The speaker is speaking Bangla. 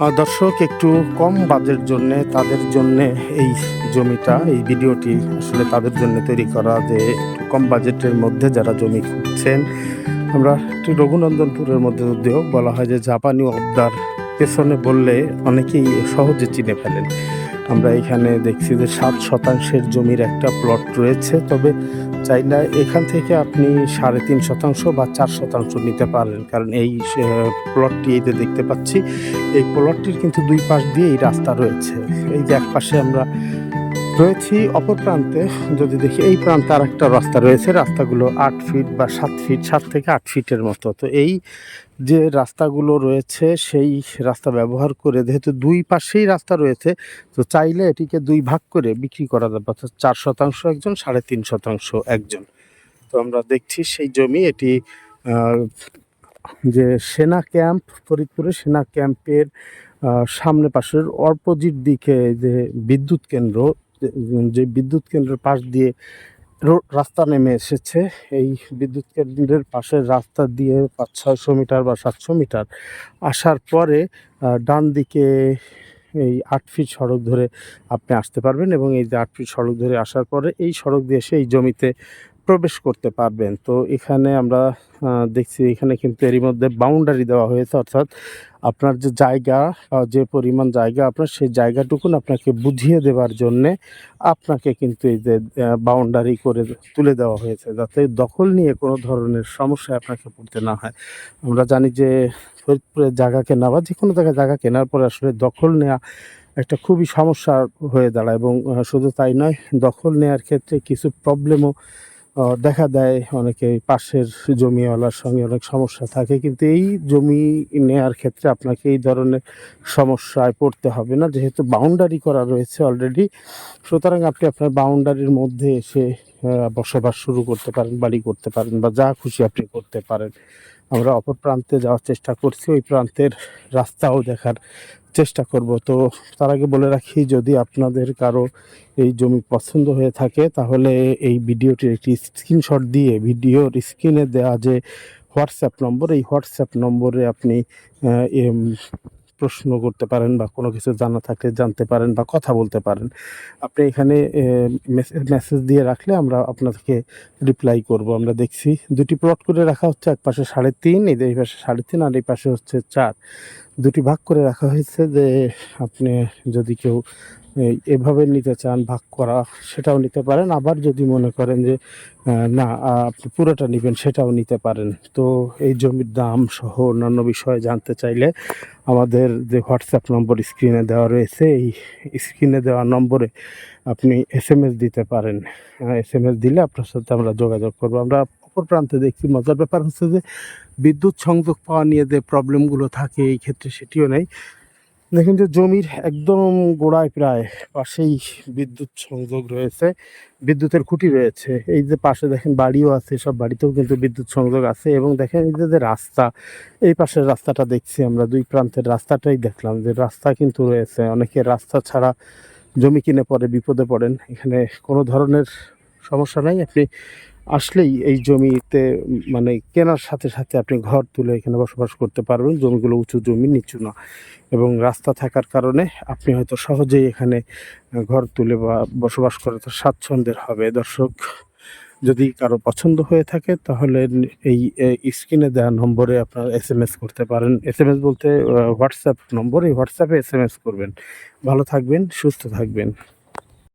দর্শক, একটু কম বাজের জন্য, তাদের জন্য এই জমিটা, এই ভিডিওটি আসলে তাদের জন্য তৈরি করা যে একটু কম বাজেটের মধ্যে যারা জমি খুঁজছেন, আমরা একটু রঘুনন্দনপুরের মধ্যে যদিও বলা হয় যে জাপানি অবদার পেছনে বললে অনেকেই সহজে চিনে ফেলেন। আমরা এখানে দেখছি যে সাত শতাংশের জমির একটা প্লট রয়েছে, তবে চাইলে এখান থেকে আপনি সাড়ে তিন শতাংশ বা চার শতাংশ নিতে পারেন। কারণ এই প্লটটি এই যে দেখতে পাচ্ছি, এই প্লটটির কিন্তু দুই পাশ দিয়ে এই রাস্তা রয়েছে। এই এক পাশে আমরা রয়েছি অপর প্রান্তে। যদি দেখি এই প্রান্তে আর একটা রাস্তা রয়েছে, রাস্তাগুলো আট ফিট বা সাত ফিট, সাত থেকে আট ফিটের মতো। তো এই যে রাস্তাগুলো রয়েছে, সেই রাস্তা ব্যবহার করে, যেহেতু দুই পাশেই রাস্তা রয়েছে, তো চাইলে এটিকে দুই ভাগ করে বিক্রি করা যাবে। অর্থাৎ চার শতাংশ একজন, সাড়ে তিন শতাংশ একজন। তো আমরা দেখছি সেই জমি, এটি যে সেনা ক্যাম্প, ফরিদপুরে সেনা ক্যাম্পের সামনে পাশের অপোজিট দিকে যে বিদ্যুৎ কেন্দ্র যে- বিদ্যুৎ কেন্দ্রের পাশ দিয়ে রাস্তা নেমে এসেছে। এই বিদ্যুৎ কেন্দ্রের পাশের রাস্তা দিয়ে পাঁচ, ছয়শো মিটার বা সাতশো মিটার আসার পরে ডান দিকে এই আট ফিট সড়ক ধরে আপনি আসতে পারবেন এবং এই যে আট ফিট সড়ক ধরে আসার পরে এই সড়ক দিয়ে এসে এই জমিতে প্রবেশ করতে পারবেন। তো এখানে আমরা দেখছি এখানে কিন্তু এরই মধ্যে বাউন্ডারি দেওয়া হয়েছে, অর্থাৎ আপনার যে জায়গা যে পরিমাণ জায়গা আপনার, সেই জায়গাটুকুন আপনাকে বুঝিয়ে দেওয়ার জন্যে আপনাকে কিন্তু এই যে বাউন্ডারি করে তুলে দেওয়া হয়েছে, যাতে দখল নিয়ে কোনো ধরনের সমস্যায় আপনাকে পড়তে না হয়। আমরা জানি যে ফরিদপুরে জায়গা কেনা বা যে কোনো জায়গায় জায়গা কেনার পরে আসলে দখল নেওয়া একটা খুবই সমস্যা হয়ে দাঁড়ায় এবং শুধু তাই নয়, দখল নেওয়ার ক্ষেত্রে কিছু প্রবলেমও দেখা দেয় অনেকে পাশের জমিওয়ালার সঙ্গে অনেক সমস্যা থাকে, কিন্তু এই জমি নেয়ার ক্ষেত্রে আপনাকে এই ধরনের সমস্যায় পড়তে হবে না, যেহেতু বাউন্ডারি করা রয়েছে অলরেডি সুতরাং আপনি আপনার বাউন্ডারির মধ্যে এসে বসবাস শুরু করতে পারেন, বাড়ি করতে পারেন, বা যা খুশি আপনি করতে পারেন। আমরা অপর প্রান্তে যাওয়ার চেষ্টা করছি, ওই প্রান্তের রাস্তাও দেখার চেষ্টা করব। তো তার আগে বলে রাখি, যদি আপনাদের কারও এই জমি পছন্দ হয়ে থাকে, তাহলে এই ভিডিওটির একটি স্ক্রিনশট দিয়ে ভিডিওর স্ক্রিনে দেওয়া যে হোয়াটসঅ্যাপ নম্বর, এই হোয়াটসঅ্যাপ নম্বরে আপনি প্রশ্ন করতে পারেন বা কোনো কিছু জানা থাকলে জানতে পারেন বা কথা বলতে পারেন, আপনি এখানে মেসেজ দিয়ে রাখলে আমরা আপনাকে রিপ্লাই করব। আমরা দেখছি দুটি প্লট করে রাখা হচ্ছে, এক পাশে সাড়ে তিন এই পাশে সাড়ে তিন আর এই পাশে হচ্ছে চার। দুটি ভাগ করে রাখা হয়েছে যে আপনি যদি কেউ এভাবে নিতে চান, ভাগ করা, সেটাও নিতে পারেন। আবার যদি মনে করেন যে না আপনি পুরোটা নেবেন, সেটাও নিতে পারেন। তো এই জমির দাম সহ অন্যান্য বিষয়ে জানতে চাইলে আমাদের যে হোয়াটসঅ্যাপ নম্বর স্ক্রিনে দেওয়া রয়েছে, এই স্ক্রিনে দেওয়া নম্বরে আপনি এস এম এস দিতে পারেন। এস এম এস দিলে আপনার সাথে আমরা যোগাযোগ করব। আমরা অপর প্রান্তে দেখছি, মজার ব্যাপার হচ্ছে যে বিদ্যুৎ সংযোগ পাওয়া নিয়ে যে প্রবলেমগুলো থাকে, এই ক্ষেত্রে সেটিও নেই। দেখেন যে জমির একদম গোড়ায় প্রায় পাশেই বিদ্যুৎ সংযোগ রয়েছে, বিদ্যুতের খুঁটি রয়েছে। এই যে পাশে দেখেন বাড়িও আছে, সব বাড়িতেও কিন্তু বিদ্যুৎ সংযোগ আছে এবং দেখেন এই যে রাস্তা, এই পাশের রাস্তাটা দেখছি আমরা, দুই প্রান্তের রাস্তাটাই দেখলাম যে রাস্তা কিন্তু রয়েছে। অনেকে রাস্তা ছাড়া জমি কিনে পরে, বিপদে পড়েন। এখানে কোনো ধরনের সমস্যা নাই। আপনি আসলেই এই জমিতে মানে কেনার সাথে সাথে আপনি ঘর তুলে এখানে বসবাস করতে পারবেন, জমিগুলো উঁচু জমি, নিচু না। এবং রাস্তা থাকার কারণে আপনি হয়তো সহজেই এখানে ঘর তুলে বা বসবাস করতে স্বাচ্ছন্দ্যের হবে। দর্শক, যদি কারও পছন্দ হয়ে থাকে, তাহলে এই স্ক্রিনে দেওয়া নম্বরে আপনার এস এম এস করতে পারেন। এস এম এস বলতে হোয়াটসঅ্যাপ নম্বর হোয়াটসঅ্যাপে এস এম এস করবেন। ভালো থাকবেন, সুস্থ থাকবেন।